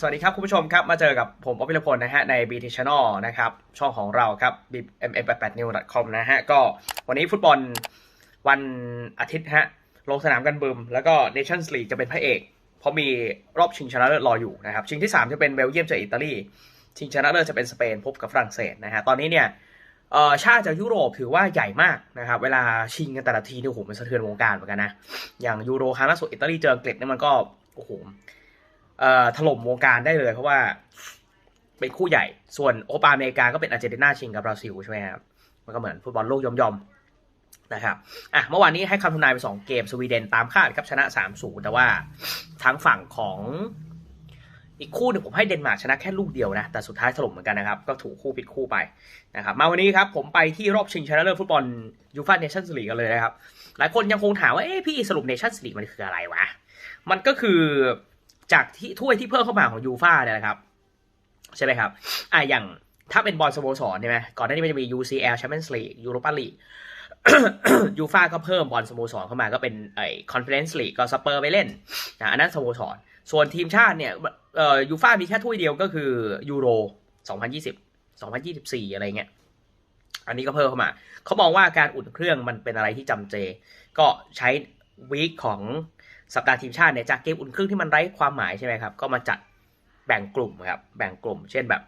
สวัสดีครับ คุณผู้ชมครับ มาเจอกับผมปอปปิลพลนะฮะใน BT Channel นะครับ ช่องของเราครับ mm88new.com นะฮะ ก็วันนี้ฟุตบอลวันอาทิตย์ฮะ ลงสนามกันบึม แล้วก็ Nations League จะเป็นพระเอก เพราะมีรอบชิงชนะเลิศรออยู่นะครับ ชิงที่ 3 จะเป็นเบลเยียมเจออิตาลี ชิงชนะเลิศจะเป็นสเปนพบกับฝรั่งเศสนะฮะ ตอนนี้เนี่ยเอ่อชาติจากยุโรปถือว่าใหญ่มากนะครับ เวลาชิงกันแต่ละทีเนี่ยโอ้โหมันสะเทือนวงการเหมือนกันนะ อย่างยูโรครั้งล่าสุดอิตาลีเจออังกฤษเนี่ยมันก็โอ้โห ถล่มวงการได้เลย เพราะว่าเป็นคู่ใหญ่ ส่วนโอปาอเมริกาก็เป็นอาร์เจนตินาชิงกับบราซิลใช่ไหมครับ มันก็เหมือนฟุตบอลโลกยอมๆนะครับ อะ เมื่อวานนี้ให้คำทำนายไป 2 เกม สวีเดนตามคาดครับชนะ 3-0 แต่ว่าทางฝั่งของอีกคู่หนึ่งผมให้เดนมาร์กชนะแค่ลูกเดียวนะ แต่สุดท้ายถล่มเหมือนกันนะครับ ก็ถูกคู่ปิดคู่ไปนะครับมาวันนี้ครับผมไปที่รอบชิงชนะเลิศฟุตบอลยูฟ่าเนชั่นส์ลีกกันเลยนะครับ หลายคนยังคงถามว่าเอ๊ะพี่สรุปเนชั่นส์ลีกมันคืออะไรวะ มันก็คือ จากที่ถ้วยที่เพิ่มเข้ามาของยูฟ่าเนี่ยนะครับ ใช่ไหมครับอะอย่างถ้าเป็นบอลสโมสรใช่ไหมก่อนหน้านี้มันจะมี UCL Champions League Europa League ยูฟ่าก็เพิ่มบอลสโมสรเข้ามาก็เป็นไอ้ Conference League ก็สเปอร์ไปเล่นนะอันนั้นสโมสร ส่วนทีมชาติเนี่ยเอ่อยูฟ่ามีแค่ถ้วยเดียวก็คือยูโร 2020 2024 อะไรเงี้ยอันนี้ก็เพิ่มเข้ามา เขามองว่าการอุ่นเครื่องมันเป็นอะไรที่จำเจ ก็ใช้วีคของ สัปดาห์ทีมชาติเนี่ยจากเกมอุ่นเครื่องที่มันไร้ความหมายใช่ไหมครับ ก็มาจัดแบ่งกลุ่มครับ แบ่งกลุ่ม เช่นแบบ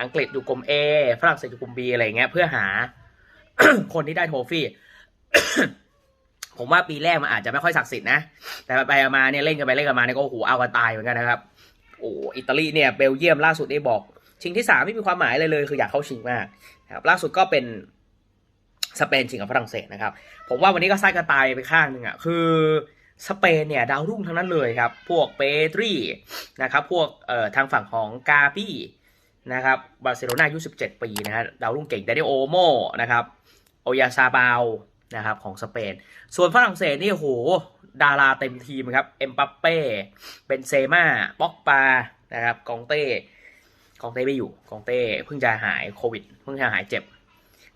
อังกฤษอยู่กลุ่ม A ฝรั่งเศสอยู่กลุ่ม B อะไรเงี้ย เพื่อหาคนที่ได้โทฟี่ ผมว่าปีแรกมันอาจจะไม่ค่อยศักดิ์สิทธิ์นะ แต่ไปมาเนี่ยเล่นกันไปเล่นกันมาเนี่ยก็โอ้โหเอากันตายเหมือนกันนะครับ โอ้อิตาลีเนี่ยเบลเยียมล่าสุดได้บอก ชิงที่สามไม่มีความหมายเลยเลย คืออยากเข้าชิงมากครับ ล่าสุดก็เป็นสเปนชิงกับฝรั่งเศสนะครับ ผมว่าวันนี้ก็ไส้กันตายไปข้างหนึ่งอะ คือ สเปนเนี่ยดาวรุ่งทั้งนั้นเลยครับ พวกเปตรีนะครับ พวกเอ่อทางฝั่งของกาปี้นะครับ บาร์เซโลนาอายุ 17 ปีนะฮะ ดาวรุ่งเก่งไดเดโอโมนะครับ โอยาซาบาวนะครับของสเปน ส่วนฝรั่งเศสนี่โห ดาราเต็มทีมครับ เอ็มปัปเป้ เป็นเซม่าป็อกปา นะครับ กองเต้ กองเต้ไม่อยู่ กองเต้เพิ่งจะหายโควิด เพิ่งจะหายเจ็บ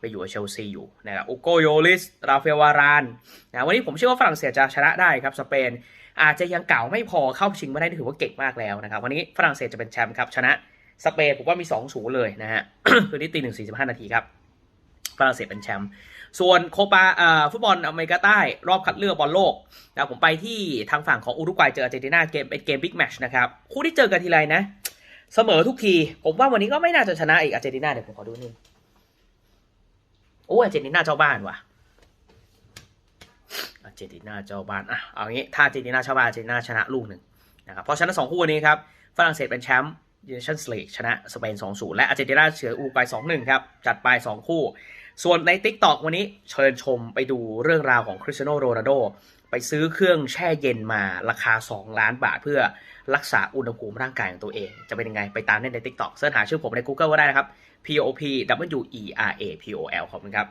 ไปอยู่กับเชลซีอยู่นะครับอุโกโยลิส ราเฟลวารานนะวันนี้ผมเชื่อว่าฝรั่งเศสจะชนะได้ครับสเปน อาจจะยังเก่าไม่พอเข้าชิงไม่ได้ถือว่าเก่งมากแล้วนะครับวันนี้ฝรั่งเศสจะเป็นแชมป์ครับชนะสเปนผมว่ามี2อศูนย์เลยนะฮะคืนนี้ตีหนึ่งสี่สิบห้านาทีครับฝรั่งเศสเป็นแชมป์ส่วนโคปาเอ่อฟุตบอลอเมริกาใต้ รอบคัดเลือกบอลโลกนะผมไปที่ทางฝั่งของอุรุกวัยเจออาร์เจนตินาเกมเป็นเกมบิ๊กแมชนะครับคู่ที่เจอกันทีไรนะ เสมอทุกที ผมว่าวันนี้ก็ไม่น่าจะชนะอีกอาร์เจนตินาเดี๋ยวผมขอดูนี่ โอ้อาร์เจนตินาเจ้าบ้านว่ะอาร์เจนตินาเจ้าบ้านอะเอางี้ถ้าอาร์เจนตินาเจ้าบ้านอาร์เจนตินาชนะลูกหนึ่งนะครับเพราะชนะสองคู่นี้ครับฝรั่งเศสเป็นแชมป์ยูเนชั่นส์ลีกชนะสเปน 2-0 และอาร์เจนตินาเฉือนอูรุกวัย2-1 ครับ จัดไป 2 คู่ ส่วนใน t ิ k t o k วันนี้เชิญชมไปดูเรื่องราวของคริสเตียโนโรนัลโดไปซื้อเครื่องแช่เย็นมาราคา 2 ล้านบาทเพื่อรักษาอุณหภูมิร่างกายของตัวเอง จะเป็นยังไงไปตามได้ใน t ิ k t o k เสิร์ชหาชื่อผมใน Google ก็ได้นะครับ P O P W E R A P O L ขอบคุณครับ